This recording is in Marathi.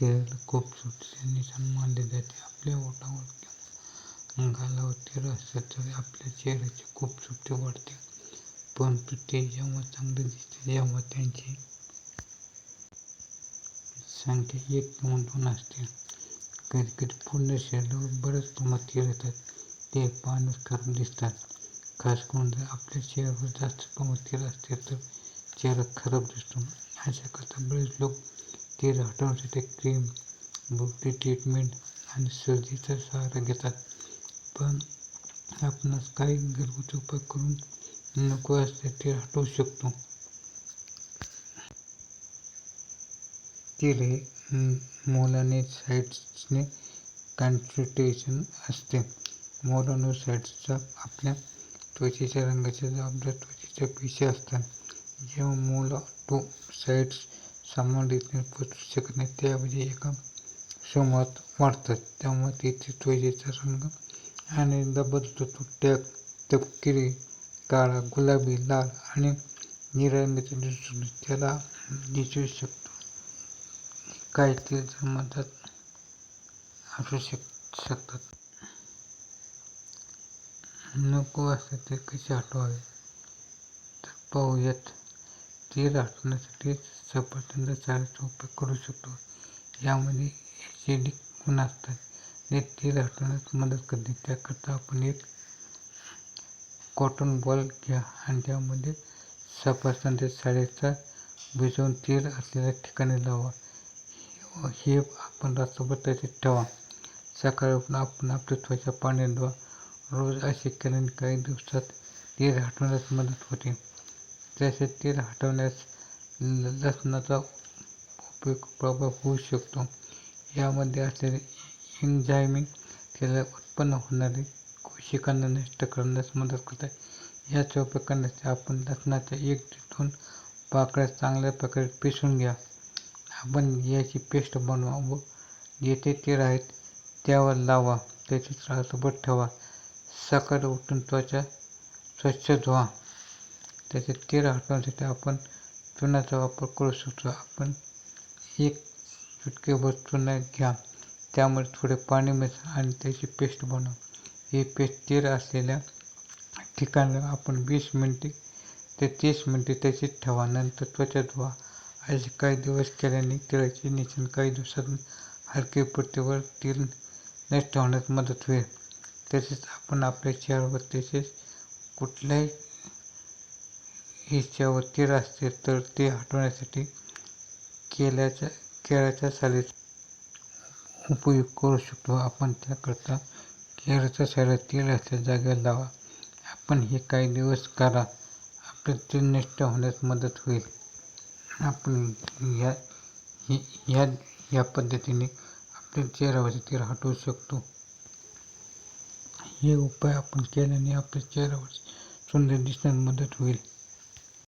चेहऱ्याला खूप निशाण मानले जाते. आपल्या ओठावर किंवा गालावर तीळ असले तर आपल्या चेहऱ्याची खूपसुरती वाढते. परंतु ते जेव्हा चांगले दिसते तेव्हा त्यांची संख्या एक किंवा दोन असते. कधीकधी पूर्ण शरीरावर बरेच प्रमाणात तीळ येतात. ते पाहण्यास खराब दिसतात. खास करून जर आपल्या चेहऱ्यावर जास्त प्रमाणात तीळ असतील तर चेहरा खराब दिसतो. अशाकरता बरेच लोक ते हटवण्यासाठी क्रीम, ब्युटी ट्रीटमेंट आणि सर्दीचा सहारा घेतात. पण आपणास काही घरगुती उपाय करून नको असते ते हटवू शकतो. तीळ हे मेलानोसाइट्सचे कॉन्सन्ट्रेशन असते. मेलानोसाइट्स आपल्या त्वचेच्या रंगाच्या जबाबदार त्वचेच्या पेशी असतात. जेव्हा मेलानोसाइट्स सामान रीतीने पोचू शकत नाही त्याऐवजी एका समूहात वाढतात त्यामुळे तिथे त्वचेचा रंग अनेकदा बदलतो. तो तपकिरी, काळा, गुलाबी, लाल आणि निळ्या दिसून त्याला दिसू शकतो. काही समाजात असू असू शकतात. नको असते ते कसे हटवावे तर पाहूयात. स्थिर हटवण्यासाठी सफरचंद सालीचा उपयोग करू शकतो. यामध्ये एसिडिक गुण असतात जे स्थिर हटवण्यास मदत करते. त्याकरता आपण एक कॉटन बॉल घ्या आणि त्यामध्ये सफरचंद सालीचा भिजवून तीर असलेल्या ठिकाणी लावा. हे आपण रात्रभर तसेच ठेवा. सकाळी उठून आपण आपली त्वचा पाण्याने धुवा. रोज असे केल्याने काही दिवसात तीळ हटवण्यास मदत होते. त्याचे तेल हटवण्यास लसणाचा उपयोग प्रभाव होऊ शकतो. यामध्ये असलेले एन्झाईम तेला उत्पन्न होणारे कोशिकांना नष्ट करण्यास मदत करतात. याचा उपयोग करण्यासाठी आपण लसणाच्या एक ते दोन पाकळ्या चांगल्या प्रकारे पिसून घ्या. आपण याची पेस्ट बनवा व जेथे तेल आहेत त्यावर लावा. त्याची रात्रभर ठेवा. सकाळी उठून त्वचा स्वच्छ धुवा. त्याचे तेल हटवण्यासाठी आपण चुनाचा वापर करू शकतो. आपण एक चुटकीभर चुना घ्या त्यामध्ये थोडे पाणी मिसळा आणि त्याची पेस्ट बनवा. ही पेस्ट तेल असलेल्या ठिकाणी आपण वीस मिनटे ते तीस मिनटे त्याचीच ठेवा. नंतर त्वचा धुवा. असे काही दिवस केल्याने तिळाचे निशाण काही दिवसातून हलके पृथ्वीवर व तीळ नष्ट होण्यास मदत होईल. तसेच आपण आपल्या चेहऱ्यावर तसेच कुठल्याही हिस्स्यावर तीळ असतील तर ते हटवण्यासाठी केळ्याच्या सालीचा उपयोग करू शकतो. आपण त्याकरता केळ्याच्या साला तीळ असल्या जागेवर लावा. आपण हे काही दिवस करा. आपले तीळ नष्ट होण्यास मदत होईल. आपण या पद्धतीने आपल्या चेहऱ्यावरचे तेल हटवू शकतो. हे उपाय आपण केल्याने आपल्या चेहऱ्यावर सुंदर दिसण्यास मदत होईल.